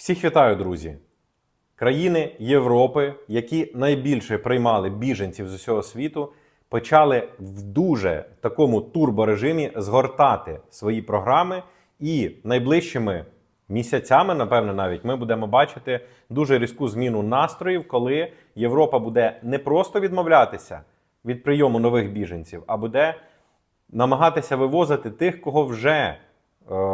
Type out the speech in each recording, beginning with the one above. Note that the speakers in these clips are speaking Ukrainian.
Всіх вітаю, друзі! Країни Європи, які найбільше приймали біженців з усього світу, почали в дуже такому турборежимі згортати свої програми, і найближчими місяцями, напевно, навіть ми будемо бачити дуже різку зміну настроїв, коли Європа буде не просто відмовлятися від прийому нових біженців, а буде намагатися вивозити тих, кого вже е,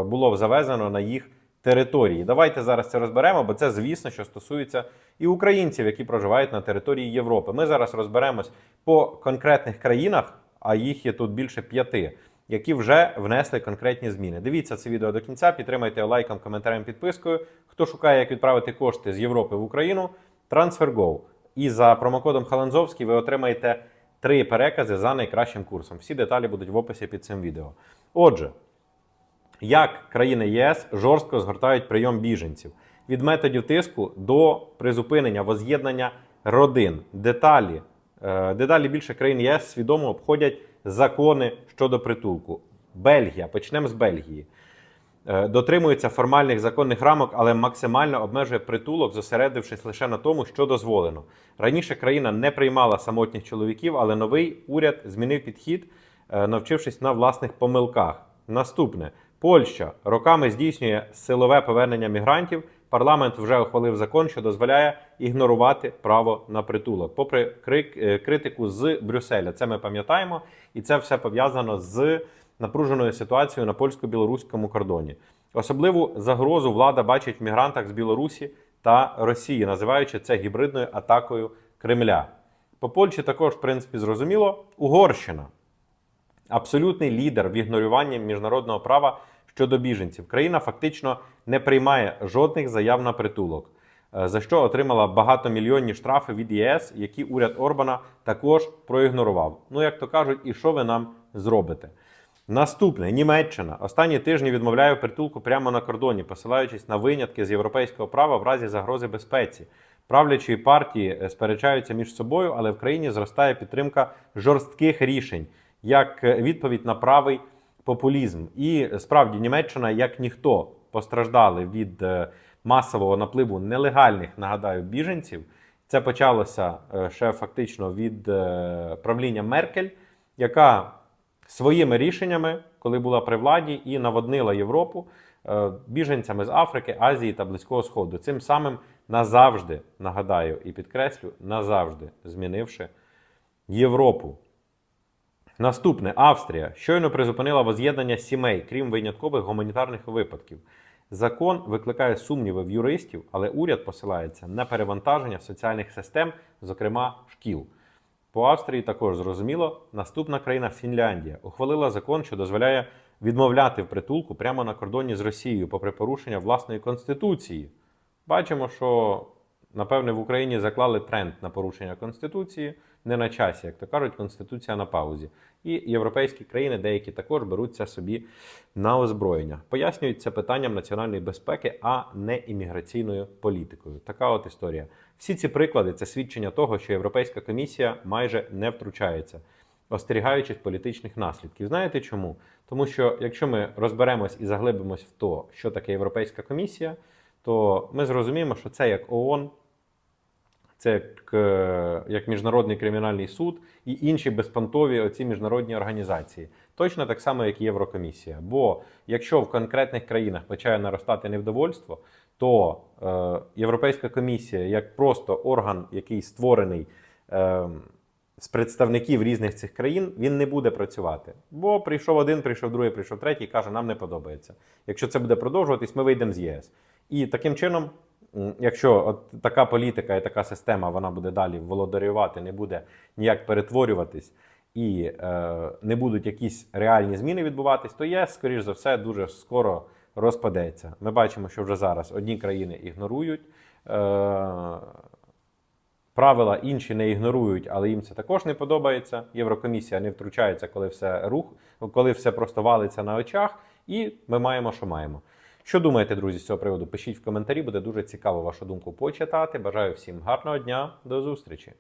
було завезено на їх території. Давайте зараз це розберемо, бо це, звісно, що стосується і українців, які проживають на території Європи. Ми зараз розберемось по конкретних країнах, а їх є тут більше п'яти, які вже внесли конкретні зміни. Дивіться це відео до кінця, підтримайте лайком, коментарем, підпискою. Хто шукає, як відправити кошти з Європи в Україну, TransferGo. І за промокодом Халанзовський ви отримаєте три перекази за найкращим курсом. Всі деталі будуть в описі під цим відео. Отже, як країни ЄС жорстко згортають прийом біженців від методів тиску до призупинення воз'єднання родин. Деталі е, дедалі більше країн ЄС свідомо обходять закони щодо притулку. Бельгія, почнемо з Бельгії. Е, Дотримується формальних законних рамок, але максимально обмежує притулок, зосередившись лише на тому, що дозволено. Раніше країна не приймала самотніх чоловіків, але новий уряд змінив підхід, е, навчившись на власних помилках. Наступне Польща роками здійснює силове повернення мігрантів. Парламент вже ухвалив закон, що дозволяє ігнорувати право на притулок, попри крик, е, критику з Брюсселя. Це ми пам'ятаємо, і це все пов'язано з напруженою ситуацією на польсько-білоруському кордоні. Особливу загрозу влада бачить в мігрантах з Білорусі та Росії, називаючи це гібридною атакою Кремля. По Польщі також, в принципі, зрозуміло, Угорщина абсолютний лідер в ігноруванні міжнародного права щодо біженців. Країна фактично не приймає жодних заяв на притулок, е, за що отримала багатомільйонні штрафи від ЄС, які уряд Орбана також проігнорував. Ну, як то кажуть, і що ви нам зробите? Наступне Німеччина останні тижні відмовляє притулку прямо на кордоні, посилаючись на винятки з європейського права в разі загрози безпеці. Правлячі партії е, сперечаються між собою, але в країні зростає підтримка жорстких рішень як е, відповідь на правий популізм. І справді Німеччина, як ніхто, постраждали від е, масового напливу нелегальних, нагадаю, біженців. Це почалося е, ще фактично від правління Меркель, яка своїми рішеннями, коли була при владі, і наводнила Європу біженцями з Африки, Азії та Близького Сходу. Цим самим назавжди, нагадаю і підкреслю, назавжди змінивши Європу. Наступне Австрія щойно призупинила воз'єднання сімей, крім виняткових гуманітарних випадків. Закон викликає сумніви в юристів, але уряд посилається на перевантаження соціальних систем, зокрема шкіл. По Австрії також зрозуміло, наступна країна Фінляндія ухвалила закон, що дозволяє відмовляти в притулку прямо на кордоні з Росією, попри порушення власної конституції. Бачимо, що напевне в Україні заклали тренд на порушення конституції, не на часі, як то кажуть, конституція на паузі. І європейські країни деякі також беруться собі на озброєння. Пояснюють це питанням національної безпеки, а не імміграційною політикою. Така от історія. Всі ці приклади це свідчення того, що Європейська комісія майже не втручається, остерігаючись політичних наслідків. Знаєте чому? Тому що якщо ми розберемось і заглибимось в то, що таке Європейська комісія, то ми зрозуміємо, що це як ООН, це як, Міжнародний кримінальний суд і інші безпонтові оці міжнародні організації. Точно так само, як і Єврокомісія. Бо якщо в конкретних країнах почає наростати невдовольство, то е, Європейська комісія, як просто орган, який створений е, з представників різних цих країн, він не буде працювати. Бо прийшов один, прийшов другий, прийшов третій, каже, нам не подобається. Якщо це буде продовжуватись, ми вийдемо з ЄС. І таким чином, якщо от така політика і така система вона буде далі володарювати, не буде ніяк перетворюватись і е, не будуть якісь реальні зміни відбуватись, то ЄС, скоріш за все, дуже скоро розпадеться. Ми бачимо, що вже зараз одні країни ігнорують. Е, Правила інші не ігнорують, але їм це також не подобається. Єврокомісія не втручається, коли все рух, коли все просто валиться на очах, і ми маємо, що маємо. Що думаєте, друзі, з цього приводу? Пишіть в коментарі, буде дуже цікаво вашу думку почитати. Бажаю всім гарного дня, до зустрічі!